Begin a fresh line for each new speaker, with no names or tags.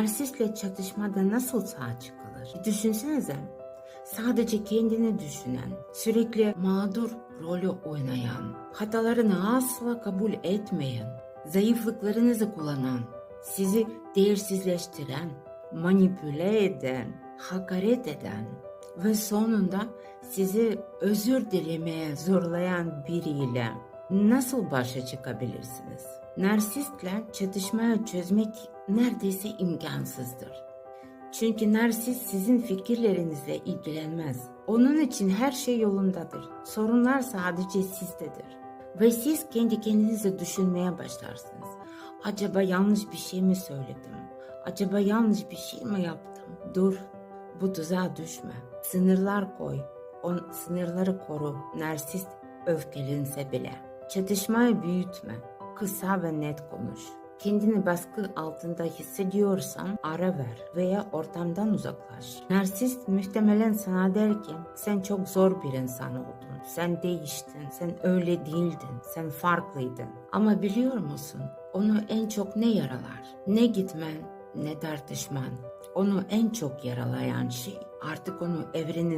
Narsistle çatışmada nasıl sağ çıkılır? Düşünsenize. Sadece kendini düşünen, sürekli mağdur rolü oynayan, hatalarını asla kabul etmeyen, zayıflıklarınızı kullanan, sizi değersizleştiren, manipüle eden, hakaret eden ve sonunda sizi özür dilemeye zorlayan biriyle nasıl başa çıkabilirsiniz? Narsistle çatışmayı çözmek neredeyse imkansızdır. Çünkü narsist sizin fikirlerinizle ilgilenmez. Onun için her şey yolundadır. Sorunlar sadece sizdedir. Ve siz kendi kendinize düşünmeye başlarsınız. Acaba yanlış bir şey mi söyledim? Acaba yanlış bir şey mi yaptım? Dur, bu tuzağa düşme. Sınırlar koy. O sınırları koru. Narsist öfkelense bile. Çatışmayı büyütme. Kısa ve net konuş. Kendini baskı altında hissediyorsan ara ver veya ortamdan uzaklaş. Narsist muhtemelen sana der ki sen çok zor bir insan oldun. Sen değiştin, sen öyle değildin, sen farklıydın. Ama biliyor musun onu en çok ne yaralar? Ne gitmen ne tartışman. Onu en çok yaralayan şey artık onu evrenin